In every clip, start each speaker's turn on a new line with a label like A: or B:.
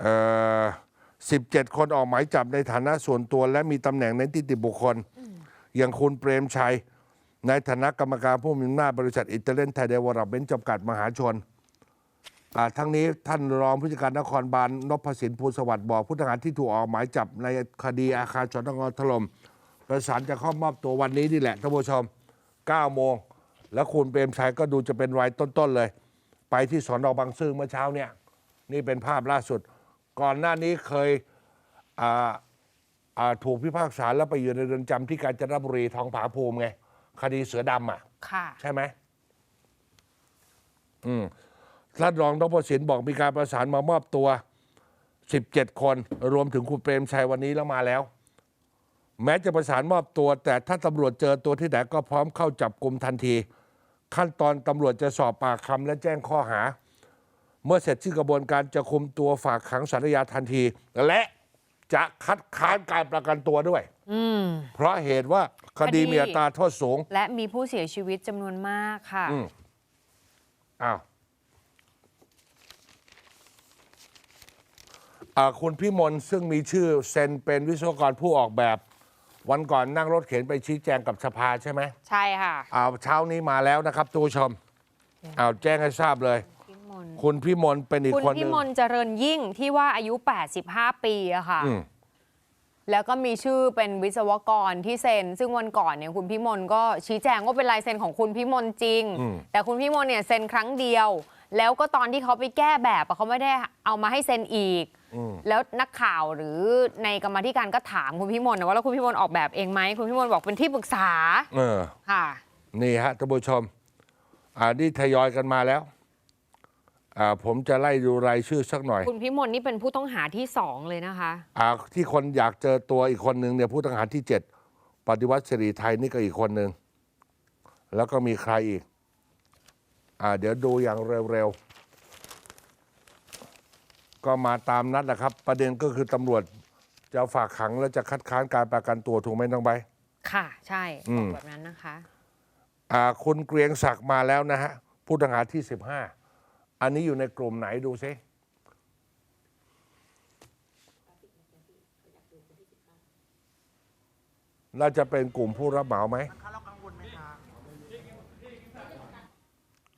A: เอ่อ17 คนออกหมายจับในฐานะส่วนตัว และมีตำแหน่งในนิติบุคคล อย่างคุณเปรมชัย ในฐานะกรรมการผู้มีอำนาจบริษัทอิตาเลียนไทยเดเวลลอปเมนต์จำกัดมหาชนอ่าทั้งนี้ท่านรองผู้จัดการนครบาลนพสินภูลสวัสดิ์บอกผู้ต้องหาที่ถูกออกหมายจับในคดีอาคารชนงถล่มประสานจะเข้ามอบตัววันนี้นี่แหละท่านผู้ชม 9 โมง แล้วคุณเปรมชัยก็ดูจะเป็นรายต้นๆเลย ไปที่สอนอบางซื่อเมื่อเช้าเนี่ย นี่เป็นภาพล่าสุด ก่อนหน้านี้เคยอ่าอ่าถูกพิพากษาแล้วไปอยู่ในเรือนจำที่กาญจนบุรีทองผาภูมิไง คดีเสือดำอะ
B: ค่ะ
A: ใช่ไหมอืมท่านรองนพสินบอกมีการประสานมามอบตัว 17 คน รวมถึงคุณเปรมชัยวันนี้แล้วมาแล้ว แม้จะประสานมอบตัว แต่ถ้าตำรวจเจอตัวที่ไหนก็พร้อมเข้าจับกลุ่มทันที ขั้นตอนตำรวจจะสอบปากคำและแจ้งข้อหา เมื่อเสร็จสิ้นกระบวนการจะคุมตัวฝากขังสารยาทันที และจะคัดค้านการประกันตัวด้วย
B: อืม
A: เพราะเหตุว่าคดี
B: คดี
A: มีอัตราโทษสูง
B: และมีผู้เสียชีวิตจำนวนมากค่ะ
A: อืมอ้าวอ่าคุณพิมลซึ่งมีชื่อเซ็นเป็นวิศวกรผู้ออกแบบ วันก่อนนั่งรถเข็นไปชี้แจงกับสภาใช่ไหม
B: ใช่ค่ะ
A: อ้าวเช้านี้มาแล้วนะครับทุกผู้ชมอ้าวแจ้งให้ทราบเลย
B: พิมล
A: คุณพิมลเป็นอีก
B: คุณ
A: คนห
B: พิ
A: นึ่ง
B: มลเจริญยิ่งที่ว่าอายุ 85 ปีอะค่ะ
A: อืม
B: แล้วก็มีชื่อเป็นวิศวกรที่เซ็น ซึ่งวันก่อนเนี่ยคุณพิมลก็ชี้แจงว่าเป็นลายเซ็นของคุณพิมลจริง
A: อืม
B: แต่คุณพิมลเนี่ยเซ็นครั้งเดียว แล้วก็ตอนที่เขาไปแก้แบบอะเขาไม่ได้เอามาให้เซ็นอีก
A: อืม
B: แล้วนักข่าวหรือในกรรมาธิการก็ถามคุณพิมลนะว่าแล้วคุณพิมลออกแบบเองไหมคุณพิมลบอกเป็นที่ปรึกษา
A: เออ
B: ค่ะ
A: นี่ฮะท่านผู้ชม อ่านี่ทยอยกันมาแล้ว อ่าผมจะไล่ดูรายชื่อสักหน่อย
B: คุณพิมลนี่เป็นผู้ต้องหาที่สองเลยนะคะ
A: อ่าที่คนอยากเจอตัวอีกคนหนึ่งเนี่ยผู้ต้องหาที่เจ็ดปฏิวัติสิริไทยนี่ก็อีกคนหนึ่งแล้วก็มีใครอีก อ่า เดี๋ยวดูอย่างเร็วๆ ก็มาตามนัดแหละครับ ประเด็นก็คือตำรวจจะฝากขังแล้วจะคัดค้านการประกันตัวถูกไหมน้องใบร์ท
B: ค่ะ ใช่
A: อื
B: บอ
A: ม
B: กแบบนั้นนะคะ
A: อ่าคุณเกรียงศักดิ์มาแล้วนะฮะ ผู้ต้องหาที่15 อันนี้อยู่ในกลุ่มไหนดูซิน่าจะเป็นกลุ่มผู้รับเหมาไหม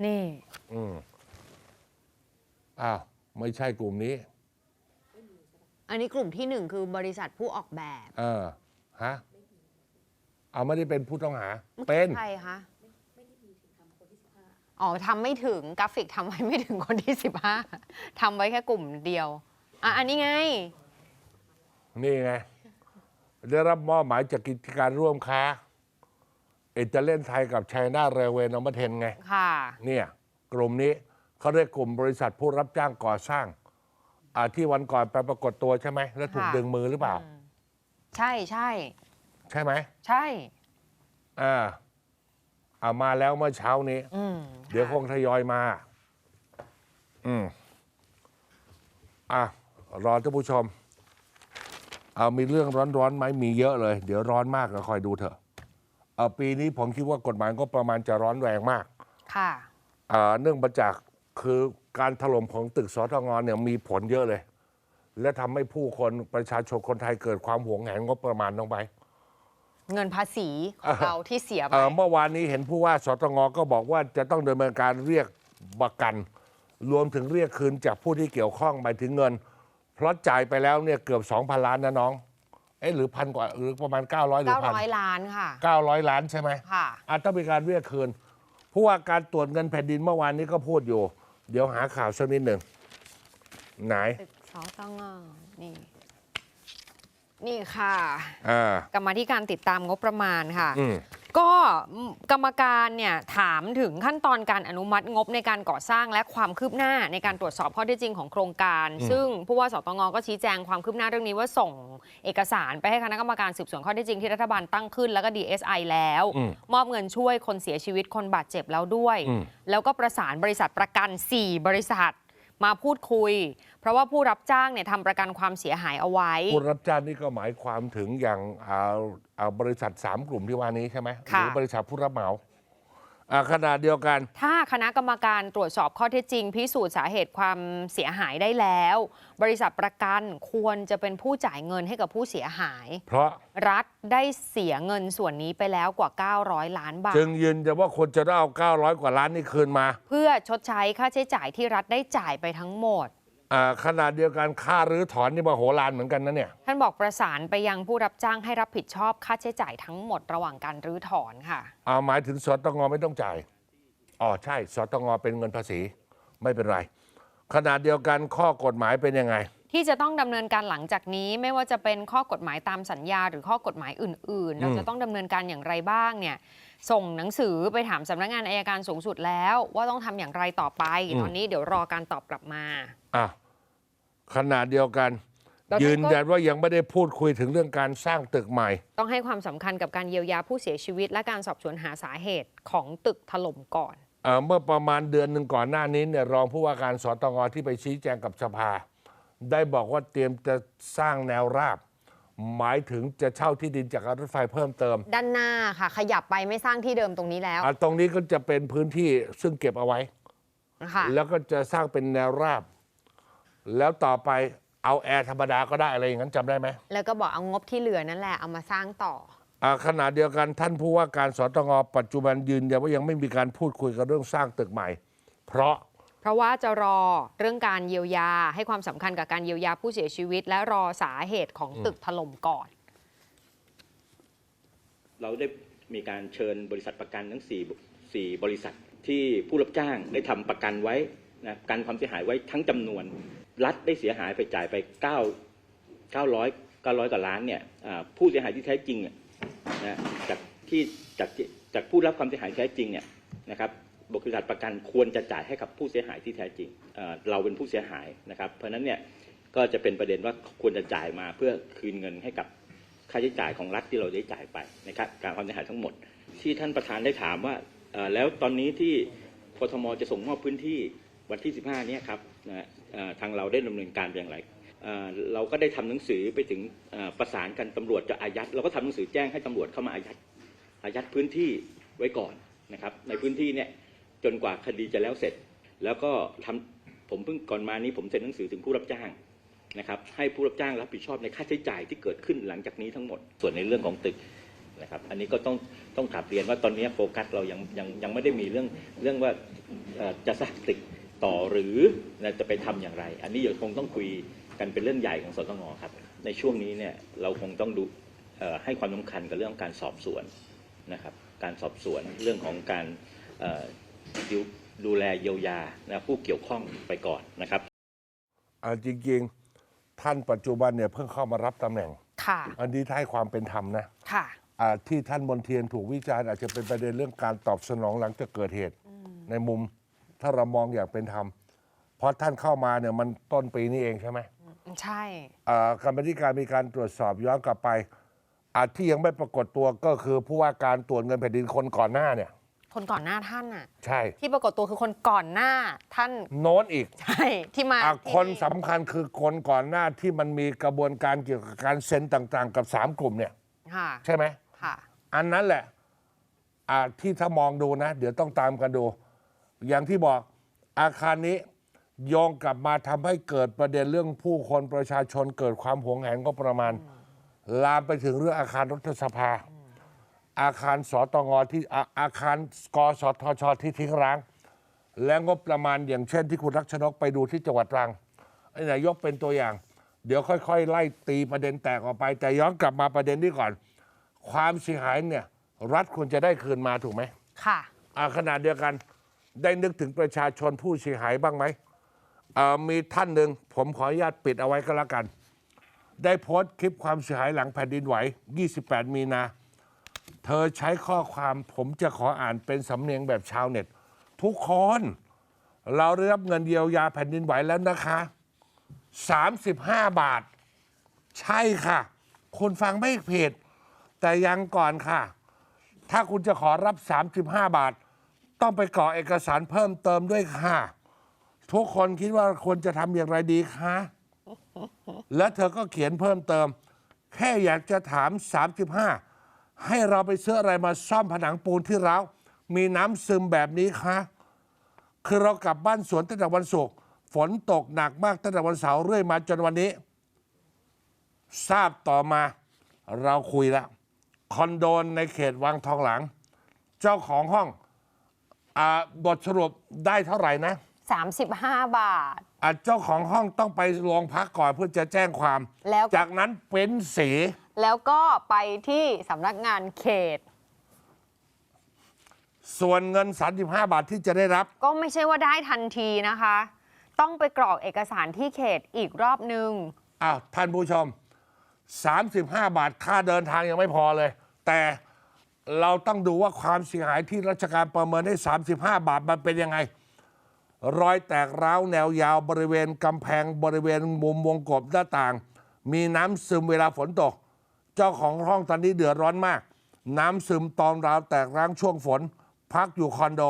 B: นี่
A: อืมอ้าว ไม่ใช่กลุ่มนี้
B: อันนี้กลุ่มที่หนึ่งคือบริษัทผู้ออกแบบ
A: เออ ฮะ เอาไม่ได้เป็นผู้ต้องหา เป็น
B: ใครคะ อ๋อทำไม่ถึงกราฟิกทำไว้ไม่ถึงคนที่ 15ทำไว้แค่กลุ่มเดียว อะ อันนี้ไง
A: นี่ไง ได้รับมอบหมายจากกิจการร่วมค้าเอเจเล่นไทยกับไชน่าเรเวนอมเทนไง
B: ค่ะ
A: เนี่ย กลุ่มนี้เขาเรียกกลุ่มบริษัทผู้รับจ้างก่อสร้างอ่าที่วันก่อนไปปรากฏตัวใช่ไหม แล้วถูก
B: ค่ะ
A: ดึงมือหรือเปล่า
B: ใช่ใช่
A: ใช่ไหม
B: ใช่
A: อ่าเอามาแล้วเมื่อเช้านี้
B: อืม
A: เดี๋ยวคงทยอยมา อืมอะ รอท่านผู้ชม เอามีเรื่องร้อนๆไหมมีเยอะเลย เดี๋ยวร้อนมากก็คอยดูเถอะเอาปีนี้ผมคิดว่ากฎหมายก็ประมาณจะร้อนแรงมาก
B: ค่ะ
A: อ่าเนื่องมาจากคือการถล่มของตึกสทงเนี่ยมีผลเยอะเลย และทำให้ผู้คนประชาชนคนไทยเกิดความหวงแหนงบประมาณน้องไป
B: เงินภาษีของเราที่เสียไป
A: เอ่อเมื่อวานนี้เห็นผู้ว่าสตงก็บอกว่าจะต้องดำเนินการเรียกประกัน รวมถึงเรียกคืนจากผู้ที่เกี่ยวข้องไปถึงเงิน เพราะจ่ายไปแล้วเนี่ยเกือบ 2,000 ล้านนะน้องเอ๊ะหรือพันกว่าหรือประมาณ 900หรือพัน
B: 900 ล้านค่ะ
A: 900 ล้านใช่ไหม
B: ค่ะ
A: อาจต้องมีการเรียกคืน ผู้ว่าการตรวจเงินแผ่นดินเมื่อวานนี้ก็พูดอยู่ เดี๋ยวหาข่าวสักนิดหนึ่งไหน
B: ตึกสตงนี่ นี่ค่ะ
A: อ่าก
B: รรมาธิการติดตามงบประมาณค่ะ
A: อืม
B: ก็กรรมการเนี่ยถามถึงขั้นตอนการอนุมัติงบในการก่อสร้างและความคืบหน้าในการตรวจสอบข้อเท็จจริงของโครงการ
A: อืม
B: ซึ่งผู้ว่าสตงก็ชี้แจงความคืบหน้าเรื่องนี้ว่าส่งเอกสารไปให้คณะกรรมการสืบสวนข้อเท็จจริงที่รัฐบาลตั้งขึ้นแล้วก็ DSI แล้ว
A: อืม
B: มอบเงินช่วยคนเสียชีวิตคนบาดเจ็บแล้วด้วย
A: อืม
B: แล้วก็ประสานบริษัทประกัน 4 บริษัทมาพูดคุย เพราะว่าผู้รับจ้างเนี่ยทำประกันความเสียหายเอาไว้
A: ผู้รับจ้างนี่ก็หมายความถึงอย่างเอาเอาบริษัทสามกลุ่มที่ว่านี้ใช่ไหมห
B: ค่ะ
A: รือบริษัทผู้รับเหมาอ่าขนาดเดียวกัน
B: ถ้าคณะกรรมการตรวจสอบข้อเท็จจริง พิสูจน์สาเหตุความเสียหายได้แล้ว บริษัทประกันควรจะเป็นผู้จ่ายเงินให้กับผู้เสียหาย
A: เพราะ
B: รัฐได้เสียเงินส่วนนี้ไปแล้วกว่า 900 ล้านบาท
A: จึงยืนจะว่าคนจะต้องเอา 900 กว่าล้านนี่คืนมา
B: เพื่อชดใช้ค่าใช้จ่ายที่รัฐได้จ่ายไปทั้งหมด
A: อ่า ขนาดเดียวกันค่ารื้อถอนนี่มโหฬารเหมือนกันนะเนี่ย
B: ท่านบอกประสานไปยังผู้รับจ้างให้รับผิดชอบค่าใช้จ่ายทั้งหมดระหว่างการรื้อถอนค่ะ
A: เอาหมายถึงสตงไม่ต้องจ่าย อ๋อใช่สตงเป็นเงินภาษีไม่เป็นไรขนาดเดียวกันข้อกฎหมายเป็นยังไง
B: ที่จะต้องดำเนินการหลังจากนี้ไม่ว่าจะเป็นข้อกฎหมายตามสัญญา หรือข้อกฎหมายอื่น ๆ เราจะต้องดำเนินการอย่างไรบ้างเนี่ยส่งหนังสือไปถามสำนักงานอายการสูงสุดแล้ว ว่าต้องทำอย่างไรต่อไป
A: อืม
B: ตอนนี้เดี๋ยวรอการตอบกลับมา
A: อะ ขนาดเดียวกัน
B: แล้วท่านก็
A: ยืนยันว่ายังไม่ได้พูดคุยถึงเรื่องการสร้างตึกใหม่
B: ต้องให้ความสำคัญกับการเยียวยาผู้เสียชีวิต และการสอบสวนหาสาเหตุของตึกถล่มก่อน
A: เอ่อเมื่อประมาณเดือนหนึ่งก่อนหน้านี้เนี่ยรองผู้ว่าการสตงที่ไปชี้แจงกับสภา ได้บอกว่าเตรียมจะสร้างแนวราบ หมายถึงจะเช่าที่ดินจากการรถไฟเพิ่มเติม
B: ด้านหน้าค่ะ ขยับไปไม่สร้างที่เดิมตรงนี้แล้ว
A: อะตรงนี้ก็จะเป็นพื้นที่ซึ่งเก็บเอาไว้
B: นะคะ
A: แล้วก็จะสร้างเป็นแนวราบ แล้วต่อไปเอาแอร์ธรรมดาก็ได้อะไรอย่างนั้นจำได้ไหม
B: แล้วก็บอกเอางบที่เหลือนั่นแหละเอามาสร้างต่อ
A: อ่าขณะเดียวกันท่านผู้ว่าการสตงปัจจุบันยืนยันว่ายังไม่มีการพูดคุยกันเรื่องสร้างตึกใหม่ เพราะ
B: เพราะว่าจะรอเรื่องการเยียวยา ให้ความสำคัญกับการเยียวยาผู้เสียชีวิต และรอสาเหตุของตึกถล่มก่อน
C: เราได้มีการเชิญบริษัทประกันทั้ง4 4บริษัทที่ผู้รับจ้างได้ทำประกันไว้นะกันความเสียหายไว้ทั้งจำนวน รัฐได้เสียหายไปจ่ายไป9 900 900กว่าล้านเนี่ยผู้เสียหายที่แท้จริงเนี่ยนะจากที่จากจากผู้รับความเสียหายแท้จริงเนี่ยนะครับบริษัทประกันควรจะจ่ายให้กับผู้เสียหายที่แท้จริงเเราเป็นผู้เสียหายนะครับ เพราะฉะนั้นเนี่ยก็จะเป็นประเด็นว่าควรจะจ่ายมาเพื่อคืนเงินให้กับค่าใช้จ่ายของรัฐที่เราได้จ่ายไปนะครับการความเสียหายทั้งหมด ที่ท่านประธานได้ถามว่าแล้วตอนนี้ที่กทมจะส่งมอบพื้นที่วันที่ 15 เนี้ครับนะฮะ ทางเราได้ดำเนินการอย่างไรเราก็ได้ทำหนังสือไปถึงประสานกันตำรวจจะอายัดเราก็ทำหนังสือแจ้งให้ตำรวจเข้ามาอายัดอายัดพื้นที่ไว้ก่อนนะครับ ในพื้นที่เนี่ยจนกว่าคดีจะแล้วเสร็จ แล้วก็ทำผมเพิ่งก่อนมานี้ผมเซ็นหนังสือถึงผู้รับจ้างนะครับ ให้ผู้รับจ้างรับผิดชอบในค่าใช้จ่ายที่เกิดขึ้นหลังจากนี้ทั้งหมดส่วนในเรื่องของตึกนะครับ อันนี้ก็ต้องต้องถามเรียนว่าตอนนี้โฟกัสเรายังยังยังไม่ได้มีเรื่องเรื่องว่าจะสร้างตึก ต่อหรือจะไปทำอย่างไร อันนี้เดี๋ยวคงต้องคุยกันเป็นเรื่องใหญ่ของสตงครับ ในช่วงนี้เนี่ยเราคงต้องดูเอ่อให้ความสำคัญกับเรื่องการสอบสวนนะครับ การสอบสวนเรื่องของการเอ่อดูดูแลเยียวยานะผู้เกี่ยวข้องไปก่อนนะครับ
A: อ่าจริงๆ ท่านปัจจุบันเนี่ยเพิ่งเข้ามารับตำแหน่ง
B: ค่ะ
A: อันนี้ถ้าให้ความเป็นธรรมนะ
B: ค่ะ
A: อ่าที่ท่านมนเทียนถูกวิจารณ์อาจจะเป็นประเด็นเรื่องการตอบสนองหลังจากเกิดเหตุในมุม ถ้าเรามองอย่างเป็นธรรมเพราะท่านเข้ามาเนี่ยมันต้นปีนี้เองใช่ไหม
B: ใช่
A: อ่ากรรมธิการมีการตรวจสอบย้อนกลับไปอาที่ยังไม่ปรากฏตัวก็คือผู้ว่าการตรวจเงินแผ่นดินคนก่อนหน้าเนี่ย
B: คนก่อนหน้าท่านน่ะ
A: ใช่
B: ที่ปรากฏตัวคือคนก่อนหน้าท่าน
A: โน้นอีก
B: ใช่ที่มา
A: อะ
B: ที่
A: คนสำคัญคือคนก่อนหน้าที่มันมีกระบวนการเกี่ยวกับการเซ็นต่างๆ กับสามกลุ่มเนี่ย
B: ค่ะ
A: ใช่ไหม
B: ค่ะ
A: อันนั้นแหละอะที่ถ้ามองดูนะ เดี๋ยวต้องตามกันดู อย่างที่บอกอาคารนี้โยงกลับมาทำให้เกิดประเด็นเรื่องผู้คนประชาชนเกิดความหวงแหนก็ประมาณ ลามไปถึงเรื่องอาคารรัฐสภา อาคารสตงที่อาอาคารกสทชที่ทิ้งร้าง และงบประมาณอย่างเช่นที่คุณรักชนกไปดูที่จังหวัดตรังไอ้นายกเป็นตัวอย่าง เดี๋ยวค่อยๆ ไล่ตีประเด็นแตกออกไป แต่ย้อนกลับมาประเด็นนี้ก่อน ความเสียหายเนี่ยรัฐควรจะได้คืนมาถูกไหม
B: ค่ะ
A: อ่าขนาดเดียวกัน ได้นึกถึงประชาชนผู้เสียหายบ้างไหมมีท่านหนึ่งผมขออนุญาตปิดเอาไว้ก็แล้วกัน ได้โพสต์คลิปความเสียหายหลังแผ่นดินไหว 28 มีนา เธอใช้ข้อความผมจะขออ่านเป็นสำเนียงแบบชาวเน็ต ทุกคน เราได้รับเงินเยียวยาแผ่นดินไหวแล้วนะคะ 35 บาท ใช่ค่ะ คุณฟังไม่ผิดแต่ยังก่อนค่ะ ถ้าคุณจะขอรับ 35 บาท ต้องไปกรอกเอกสารเพิ่มเติมด้วยค่ะ ทุกคนคิดว่าควรจะทำอย่างไรดีคะและเธอก็เขียนเพิ่มเติม แค่อยากจะถาม 35 ให้เราไปซื้ออะไรมาซ่อมผนังปูนที่ร้าวมีน้ำซึมแบบนี้คะคือเรากลับบ้านสวนตั้งแต่วันศุกร์ฝนตกหนักมากตั้งแต่วันเสาร์เรื่อยมาจนวันนี้ ทราบต่อมาเราคุยแล้วคอนโดในเขตวังทองหลัง เจ้าของห้อง อาบทสรุปได้เท่าไหร่นะ
B: 35 บาท
A: อะเจ้าของห้องต้องไปโรงพักก่อนเพื่อจะแจ้งความ
B: แล้วก็
A: จากนั้นเป็นสี
B: แล้วก็ไปที่สำนักงานเขต
A: ส่วนเงิน 35 บาทที่จะได้รับ
B: ก็ไม่ใช่ว่าได้ทันทีนะคะ ต้องไปกรอกเอกสารที่เขตอีกรอบนึง
A: อ้าวท่านผู้ชม 35 บาทค่าเดินทางยังไม่พอเลย แต่ เราต้องดูว่าความเสียหายที่ราชการประเมินให้ 35 บาทมันเป็นยังไง รอยแตกร้าวแนวยาวบริเวณกำแพงบริเวณมุมวงกบหน้าต่าง มีน้ำซึมเวลาฝนตก เจ้าของห้องตอนนี้เดือดร้อนมาก น้ำซึมตอนราวแตกร้างช่วงฝน พักอยู่คอนโด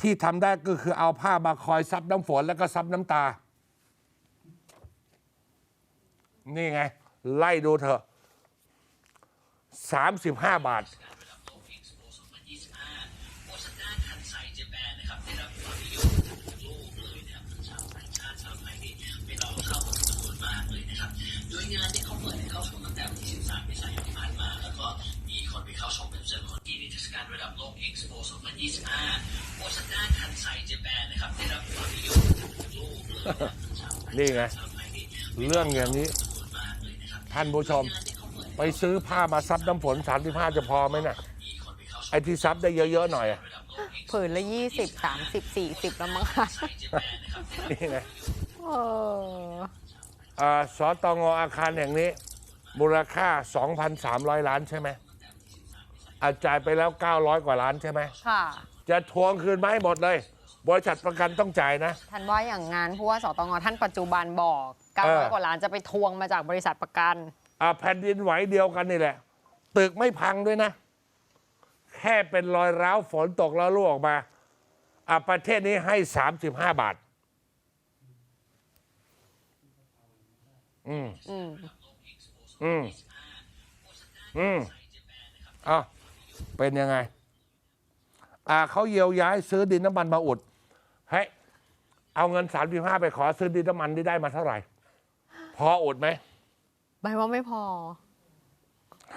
A: ที่ทำได้ก็คือเอาผ้ามาคอยซับน้ำฝนแล้วก็ซับน้ำตา นี่ไง ไล่ดูเถอะ35 บาท
D: ยงานที่เขาเปิดให้เข้าชมตั้งแต่วันที่ 13เมษายนที่ผ่านมา แล้วก็มีคนไปเข้าชมเป็นจำนวนที่นิทรรศการระดับโลก Expo 2025โอซาก้าคันไซเจแปนนะครับได้รับความนิยมจากโลกเลยนะครับชาวต่าง
A: นี่ไง
D: ชาติชาวไทยนี่
A: เรื่องอย่างนี้
D: จำนวนมากเลยนะครับ
A: ท่านผู้ชม ไปซื้อผ้ามาซับน้ำฝน 35 จะพอไหมน่ะ
D: มีคนไปเข้าชม
A: ไอ้ที่ซับได้เยอะๆหน่อยอะ
D: ระดับโลก
B: ผืนละ20 30 40แล้วมั้งคะ
A: นี่ไง
B: เออ
A: อ่าสตงอาคารแห่งนี้ มูลค่า 2,300 ล้านใช่ไหมอาจ่ายไปแล้ว 900 กว่าล้านใช่ไหม
B: ค่ะ
A: จะทวงคืนมาให้หมดเลย บริษัทประกันต้องจ่ายนะ
B: ท่านว่าอย่างงั้นผู้ว่าสตงท่านปัจจุบันบอก
A: เออ
B: 900กว่าล้านจะไปทวงมาจากบริษัทประกัน
A: อ่าแผ่นดินไหวเดียวกันนี่แหละ ตึกไม่พังด้วยนะ แค่เป็นรอยร้าวฝนตกแล้วรั่วออกมาอ่าประเทศนี้ให้ 35 บาท อืม
B: อืม
A: อืมอืมอะเป็นยังไง อ่าเขาเยียวยาให้ซื้อดินน้ำมันมาอุดเฮ้ยเอาเงิน35ไปขอซื้อดินน้ำมันที่ได้มาเท่าไหร่ พออุดไหม
B: ใบว่าไม่พอ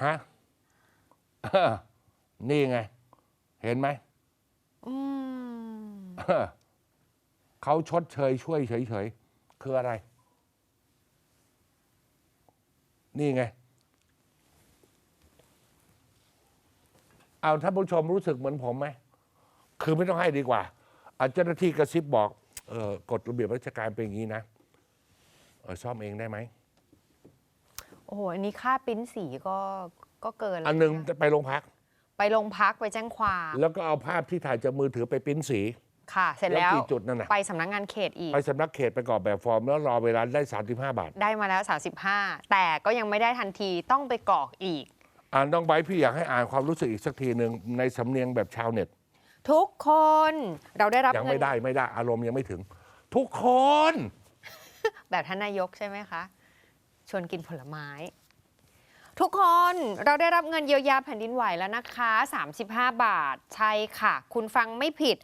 A: ฮะเออนี่ไง เห็นไหม
B: อืม
A: เออเขาชดเชยช่วยเฉยๆ คืออะไร นี่ไง เอาท่านผู้ชมรู้สึกเหมือนผมไหม คือไม่ต้องให้ดีกว่า อาเจ้าหน้าที่กระซิบบอกเออกฎระเบียบราชการเป็นอย่างนี้นะเออซ่อมเองได้ไหม
B: โอ้โห อันนี้ค่าปริ้นสีก็ก็เกินแล้ว
A: อันหนึ่งะจะไปโรงพัก
B: ไปโรงพักไปแจ้งความ
A: แล้วก็เอาภาพที่ถ่ายจากมือถือไปปริ้นสี
B: ค่ะ เสร็จ
A: แล้ว
B: แล้ว
A: กี่จุดนั่นน่ะ
B: ไปสำนักงานเขตอีก
A: ไปสำนักเขตไปกรอกแบบฟอร์มแล้วรอเวลาได้ 35 บาท
B: ได้มาแล้ว 35 แต่ก็ยังไม่ได้ทันทีต้องไปกรอกอีก
A: อ่านต้องไบร์ทพี่อยากให้อ่านความรู้สึกอีกสักทีหนึ่งในสำเนียงแบบชาวเน็ต
B: ทุกคนเราได้รับ
A: ยัง
B: เงิ
A: ไม่ได้ไม่ได้อารมณ์ยังไม่ถึง ทุกคน
B: แบบท่านนายกใช่ไหมคะ ชวนกินผลไม้ ทุกคนเราได้รับเงินเยียวยาแผ่นดินไหวแล้วนะคะ 35 บาท ใช่ค่ะ คุณฟังไม่ผิด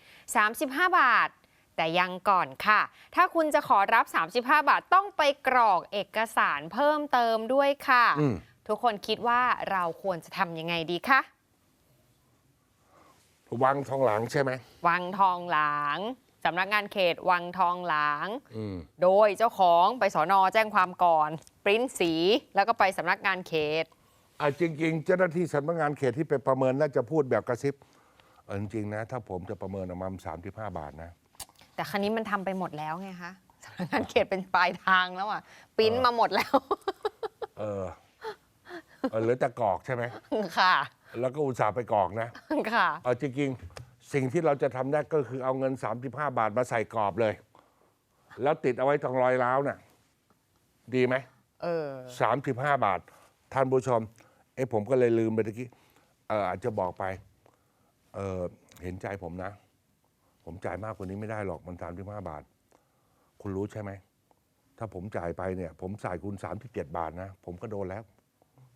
B: 35 บาท แต่ยังก่อนค่ะ ถ้าคุณจะขอรับ 35 บาทต้องไปกรอกเอกสารเพิ่มเติมด้วยค่ะ
A: อืม
B: ทุกคนคิดว่าเราควรจะทำยังไงดีคะ
A: วังทองหลังใช่ไหม
B: วังทองหลางสำนักงานเขตวังทองหลาง
A: อืม
B: โดยเจ้าของไปสอนอแจ้งความก่อน ปริ้นสี แล้วก็ไปสำนักงานเขต
A: อะจริง ๆ เจ้าหน้าที่สำนักงานเขตที่ไปประเมินน่าจะพูดแบบกระซิบเออจริงๆนะ ถ้าผมจะประเมินออกมาสามสิบห้าบาทนะ
B: แต่คันนี้มันทำไปหมดแล้วไงคะสำนักงานเขตเป็นปลายทางแล้วอะปริ้นมาหมดแล้ว
A: เออเออเหลือแต่กรอกใช่ไหม
B: ค่ะ
A: แล้วก็อุตส่าห์ไปกรอกนะ
B: ค่ะ
A: เอาจริงๆสิ่งที่เราจะทำได้ก็คือเอาเงิน 35 บาทมาใส่กรอบเลย แล้วติดเอาไว้ตรงรอยร้าวน่ะ ดีไหม
B: เออ
A: สามสิบห้าบาท ท่านผู้ชม เอ้ผมก็เลยลืมไปตะกี้เอออาจจะบอกไป เออเห็นใจผมนะ ผมจ่ายมากกว่านี้ไม่ได้หรอกมันสามสิบห้าบาท คุณรู้ใช่ไหม ถ้าผมจ่ายไปเนี่ย ผมจ่ายคุณสามสิบเจ็ดบาทนะ ผมก็โดนแล้ว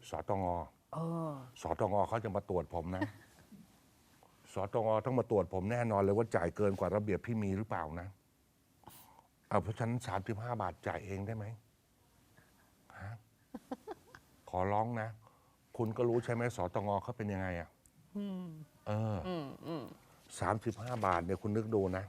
A: สตง
B: เออ
A: สตงเขาจะมาตรวจผมนะ สตงต้องมาตรวจผมแน่นอนเลยว่าจ่ายเกินกว่าระเบียบที่มีหรือเปล่านะ เอาเพราะฉะนั้นสามสิบห้าบาทจ่ายเองได้ไหมฮะ ขอร้องนะ คุณก็รู้ใช่ไหมสตงเขาเป็นยังไงอะเออ
B: อืมอืม
A: สามสิบห้าบาทเนี่ยคุณนึกดูนะ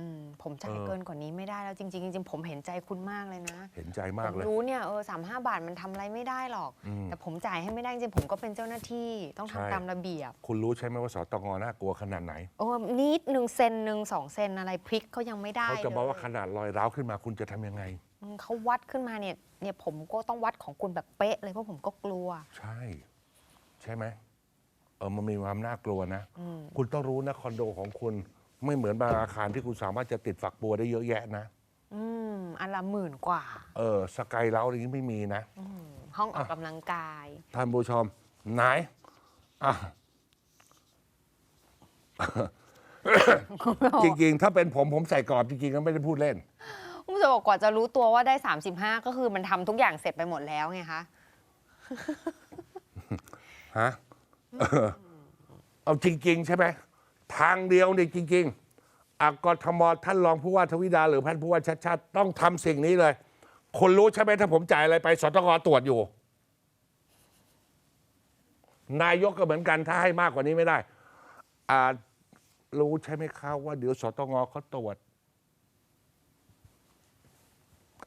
B: อืมผมจ่าย
A: เออ
B: เกินกว่านี้ไม่ได้แล้วจริงๆจริงๆผมเห็นใจคุณมากเลยนะ
A: เห็นใจ
B: ผมา
A: กเลย
B: รู้เนี่ยเออสามห้าบาทมันทำอะไรไม่ได้หรอก
A: อืม
B: แต่ผมจ่ายให้ไม่ได้จริงๆผมก็เป็นเจ้าหน้าที่ต้อง
A: ใช่
B: ทำตามระเบียบ
A: คุณรู้ใช่ไหมว่าสตงน่ากลัวขนาดไหน
B: โอ้นิดหนึ่งเซนหนึ่งสองเซนอะไรพลิกเขายังไม่ได้
A: เขาจะบอกว่า
B: เลย
A: ขนาดรอยร้าวขึ้นมาคุณจะทำยังไง
B: อืมเขาวัดขึ้นมาเนี่ยเนี่ยผมก็ต้องวัดของคุณแบบเป๊ะเลยเพราะผมก็กลัว
A: ใช่ ใช่ไหมเออมันมีความน่ากลัวนะ
B: อืม
A: คุณต้องรู้นะคอนโดของคุณ ไม่เหมือนบางอาคารที่คุณสามารถจะติดฝักบัวได้เยอะแยะนะ
B: อืมอันละหมื่นกว่า
A: เออสกายเล้าอะไรนี้ไม่มีนะ
B: อืมห้องออกกำลังกาย
A: ท่านผู้ชมไหนอะ จริงๆ ถ้าเป็นผมผมใส่กรอบจริงๆก็ไม่ได้พูดเล่น
B: คุณผู้ชมบอกกว่าจะรู้ตัวว่าได้ 35 ก็คือมันทำทุกอย่างเสร็จไปหมดแล้วไงคะ
A: ฮะเออเอาจริง ๆ ใช่ไหม ทางเดียวนี่จริง ๆอากทมท่านรองผู้ว่าทวิดา หรือท่านผู้ว่าชัดชาติต้องทำสิ่งนี้เลย คนรู้ใช่ไหมถ้าผมจ่ายอะไรไปสตงตรวจอยู่ นายกก็เหมือนกันถ้าให้มากกว่านี้ไม่ได้รู้ใช่ไหมครับว่าเดี๋ยวสตงเขาตรวจ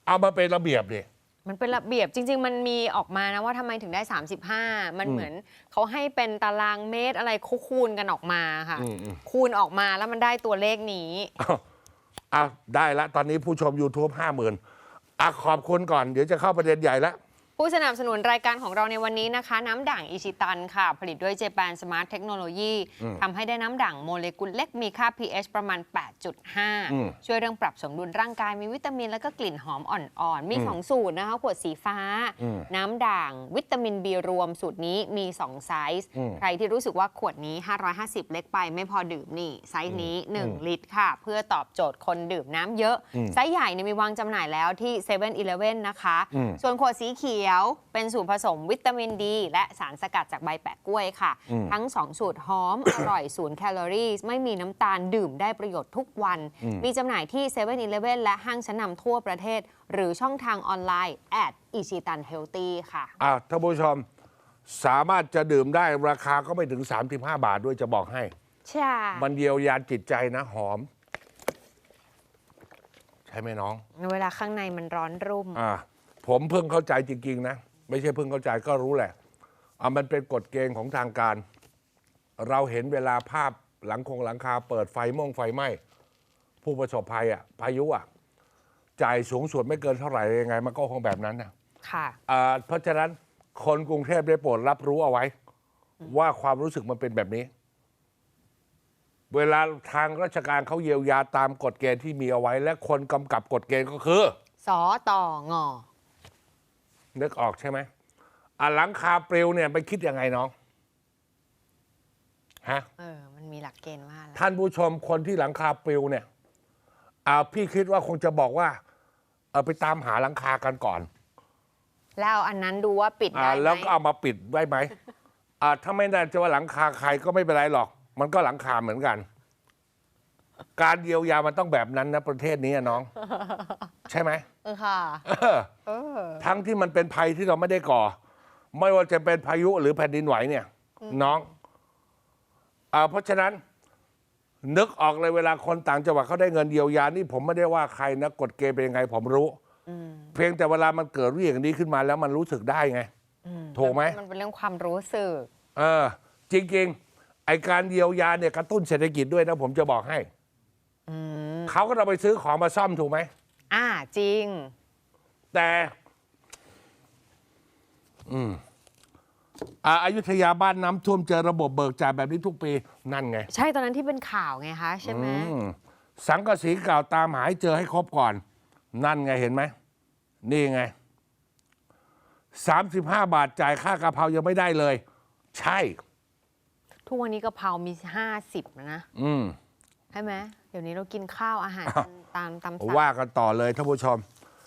A: เอามาเป็นระเบียบดิ
B: มันเป็นระเบียบจริง ๆ มันมีออกมานะว่าทำไมถึงได้ 35 มัน
A: อืม
B: เหมือนเขาให้เป็นตารางเมตรอะไรคูณกันออกมาค่ะ
A: อืมอืม
B: คูณออกมาแล้วมันได้ตัวเลขนี้
A: อ้าวอ้าวได้ละ ตอนนี้ผู้ชม YouTube ห้าหมื่นอะขอบคุณก่อน เดี๋ยวจะเข้าประเด็นใหญ่แล้ว
B: ผู้สนับสนุนรายการของเราในวันนี้นะคะ น้ำด่างอิชิตันค่ะ ผลิตด้วย Japan Smart Technology ทำให้ได้น้ำด่างโมเลกุลเล็กมีค่า pH ประมาณ
A: อืม
B: 8.5 ช่วยเรื่องปรับสมดุลร่างกายมีวิตามิน แล้วก็กลิ่นหอมอ่อนๆ มี 2 สูตรนะคะ ขวดสีฟ้า
A: อืม
B: น้ำด่างวิตามิน B รวมสูตรนี้มี 2 ไซส์
A: อืม
B: ใครที่รู้สึกว่าขวดนี้ 550 เล็กไปไม่พอดื่มนี่ ไซส์นี้ 1 ลิตรค่ะ เพื่อตอบโจทย์คนดื่มน้ำเยอะ
A: อืม
B: ไซส์ใหญ่เนี่ยมีวางจำหน่ายแล้วที่7 e เ e ่ e อนะคะ
A: อืม
B: ส่วนขวดสีเขียวเป็นสูตรผสมวิตามินดี และสารสกัดจากใบแปะกล้วยค่ะ
A: อืม
B: ทั้ง 2 สูตรหอม อร่อยศูนย์แคลอรี่ไม่มีน้ำตาลดื่มได้ประโยชน์ทุกวัน
A: อืม
B: มีจำหน่ายที่7 e เ e ่ e และห้างชั้นนำทั่วประเทศ หรือช่องทางออนไลน์ at อิชิตันเฮลตี้ค่ะ
A: อะท่านผู้ชมสามารถจะดื่มได้ราคาก็ไม่ถึง 35 บาทด้วยจะบอกให้
B: ใช่
A: มันเยียวยาจิตใจนะหอม ใช่ไหมน้อง
B: เวลาข้างในมันร้อนรุ่ม
A: อ่า ผมเพิ่งเข้าใจจริง ๆ นะ ไม่ใช่เพิ่งเข้าใจก็รู้แหละอ่ามันเป็นกฎเกณฑ์ของทางการ เราเห็นเวลาภาพหลังคงหลังคา เปิดไฟม่วงไฟไหม้ผู้ประสบภัยอะพายุอะจ่ายสูงสุดไม่เกินเท่าไหร่ยังไง มันก็คงแบบนั้นนะ
B: ค่ะ
A: อ่าเพราะฉะนั้นคนกรุงเทพได้โปรดรับรู้เอาไว้ ว่าความรู้สึกมันเป็นแบบนี้ เวลาทางราชการเขาเยียวยาตามกฎเกณฑ์ที่มีเอาไว้ และคนกำกับกฎเกณฑ์ก็คือ
B: สอต่องอ
A: นึกออกใช่ไหมอะหลังคาปลิวเนี่ยไปคิดยังไงน้องฮะ
B: เออ มันมีหลักเกณฑ์ว่าอะไร
A: ท่านผู้ชมคนที่หลังคาปลิวเนี่ยอ่าพี่คิดว่าคงจะบอกว่าเอาไปตามหาหลังคากันก่อน
B: แล้วเอาอันนั้นดูว่าปิด
A: อ่า
B: ได้ไหม
A: แล้วก็เอามาปิดไว้ไหมอ่าถ้าไม่แน่ใจว่าหลังคาใครก็ไม่เป็นไรหรอก มันก็หลังคาเหมือนกัน การเยียวยามันต้องแบบนั้นนะประเทศนี้อะน้อง ใช่ไหม
B: เออ ค่ะ
A: เออ
B: เออ
A: ทั้งที่มันเป็นภัยที่เราไม่ได้ก่อ ไม่ว่าจะเป็นพายุหรือแผ่นดินไหวเนี่ย น้องอาเพราะฉะนั้น นึกออกเลยเวลาคนต่างจังหวัดเขาได้เงินเยียวยานี่ผมไม่ได้ว่าใครนะกฎเกณฑ์เป็นยังไงผมรู้
B: อืม
A: เพียงแต่เวลามันเกิดเรื่องอย่างนี้ขึ้นมาแล้วมันรู้สึกได้ไง
B: อืม
A: ถูกไหม
B: มันเป็นเรื่องความรู้สึก
A: เออ จริงๆ ไอการเยียวยาเนี่ยกระตุ้นเศรษฐกิจด้วยนะผมจะบอกให้
B: อืม
A: เขาก็ต้องไปซื้อของมาซ่อมถูกไหม
B: อ่าจริง
A: แต่ อืมอ่าอายุทยาบ้านน้ำท่วมเจอระบบเบิกจ่ายแบบนี้ทุกปี นั่นไง
B: ใช่ตอนนั้นที่เป็นข่าวไงคะใช่ไหม
A: อืมสังกะสีเก่าตามหาให้เจอให้ครบก่อน นั่นไงเห็นไหม นี่ไงสามสิบห้าบาทจ่ายค่ากะเพรายังไม่ได้เลย ใช่
B: ทุกวันนี้กะเพรามีห้าสิบนะ
A: อืม
B: ใช่ไหมเดี๋ยวนี้เรากินข้าวอาหารกัน ตามตาม
A: ว่ากันต่อเลยท่านผู้ชม